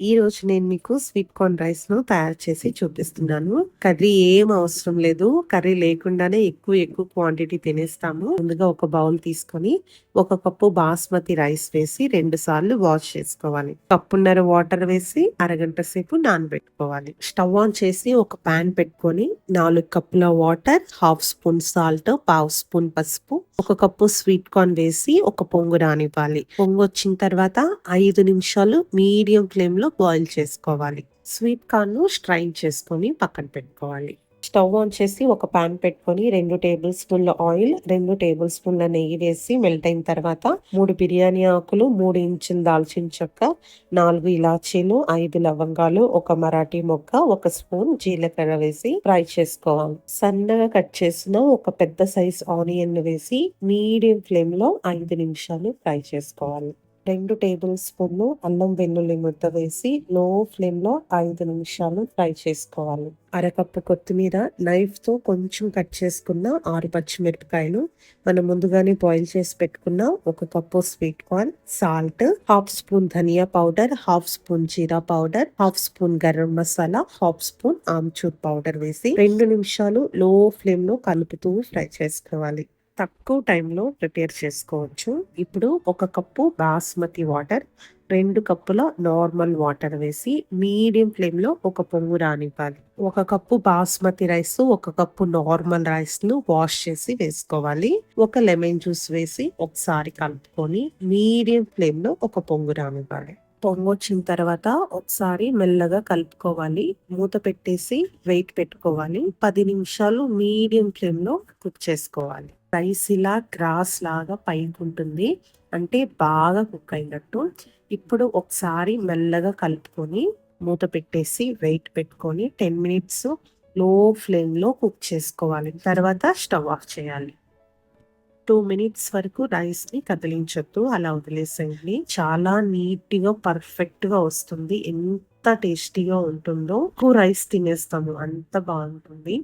ఈ రోజు నేను మీకు స్వీట్ కార్న్ రైస్ను తయారు చేసి చూపిస్తున్నాను. కర్రీ ఏం అవసరం లేదు. కర్రీ లేకుండానే ఎక్కువ ఎక్కువ క్వాంటిటీ తినేస్తాము. ముందుగా ఒక బౌల్ తీసుకొని ఒక కప్పు బాస్మతి రైస్ వేసి రెండు సార్లు వాష్ చేసుకోవాలి. కప్పున్నర వాటర్ వేసి అరగంట సేపు నానబెట్టుకోవాలి. స్టవ్ ఆన్ చేసి ఒక పాన్ పెట్టుకొని నాలుగు కప్పుల వాటర్ హాఫ్ స్పూన్ సాల్ట్ పావు స్పూన్ పసుపు ఒక కప్పు స్వీట్ కార్న్ వేసి ఒక పొంగు రానివ్వాలి. పొంగు వచ్చిన తర్వాత ఐదు నిమిషాలు మీడియం ఫ్లేమ్లో బాయిల్ చేసుకోవాలి. స్వీట్ కార్న్ను స్ట్రైన్ చేసుకొని పక్కన పెట్టుకోవాలి. స్టవ్ ఆన్ చేసి ఒక పాన్ పెట్టుకొని రెండు టేబుల్ స్పూన్ల ఆయిల్ రెండు టేబుల్ స్పూన్ల నెయ్యి వేసి మెల్ట్ అయిన తర్వాత మూడు బిర్యానీ ఆకులు మూడు ఇంచుల దాల్చిన చెక్క నాలుగు ఇలాచీలు ఐదు లవంగాలు ఒక మరాఠీ మొక్క ఒక స్పూన్ జీలకర్ర వేసి ఫ్రై చేసుకోవాలి. సన్నగా కట్ చేసిన ఒక పెద్ద సైజ్ ఆనియన్ వేసి మీడియం ఫ్లేమ్లో ఐదు నిమిషాలు ఫ్రై చేసుకోవాలి. రెండు టేబుల్ స్పూన్లు అల్లం వెల్లుల్లి ముద్ద వేసి లో ఫ్లేమ్లో ఐదు నిమిషాలు ఫ్రై చేసుకోవాలి. అరకప్పు కొత్తిమీర నైఫ్తో కొంచెం కట్ చేసుకున్న ఆరు పచ్చిమిరపకాయలు మనం ముందుగానే బాయిల్ చేసి పెట్టుకున్న ఒక cup sweet corn salt half spoon ధనియా పౌడర్ హాఫ్ స్పూన్ జీరా powder half spoon garam masala half spoon amchur powder వేసి రెండు నిమిషాలు లో ఫ్లేమ్లో కలుపుతూ ఫ్రై చేసుకోవాలి. తక్కువ టైంలో ప్రిపేర్ చేసుకోవచ్చు. ఇప్పుడు ఒక కప్పు బాస్మతి వాటర్ రెండు కప్పుల నార్మల్ వాటర్ వేసి మీడియం ఫ్లేమ్లో ఒక పొంగు రానివ్వాలి. ఒక కప్పు బాస్మతి రైస్ ఒక కప్పు నార్మల్ రైస్ను వాష్ చేసి వేసుకోవాలి. ఒక లెమన్ జ్యూస్ వేసి ఒకసారి కలుపుకొని మీడియం ఫ్లేమ్లో ఒక పొంగు రానివ్వాలి. పొంగు వచ్చిన తర్వాత ఒకసారి మెల్లగా కలుపుకోవాలి. మూత పెట్టేసి వెయిట్ పెట్టుకోవాలి. పది నిమిషాలు మీడియం ఫ్లేమ్లో కుక్ చేసుకోవాలి. రైస్ ఇలా గ్రాస్ లాగా పైకి ఉంటుంది అంటే బాగా కుక్ అయినట్టు. ఇప్పుడు ఒకసారి మెల్లగా కలుపుకొని మూత పెట్టేసి వెయిట్ పెట్టుకొని టెన్ మినిట్స్లో ఫ్లేమ్లో కుక్ చేసుకోవాలి. తర్వాత స్టవ్ ఆఫ్ చేయాలి. టూ మినిట్స్ వరకు రైస్ని కదిలించొద్దు. అలా వదిలేసేయండి. చాలా నీట్గా పర్ఫెక్ట్గా వస్తుంది. ఎంత టేస్టీగా ఉంటుందో. ఎక్కువ రైస్ తినేస్తాము. అంత బాగుంటుంది.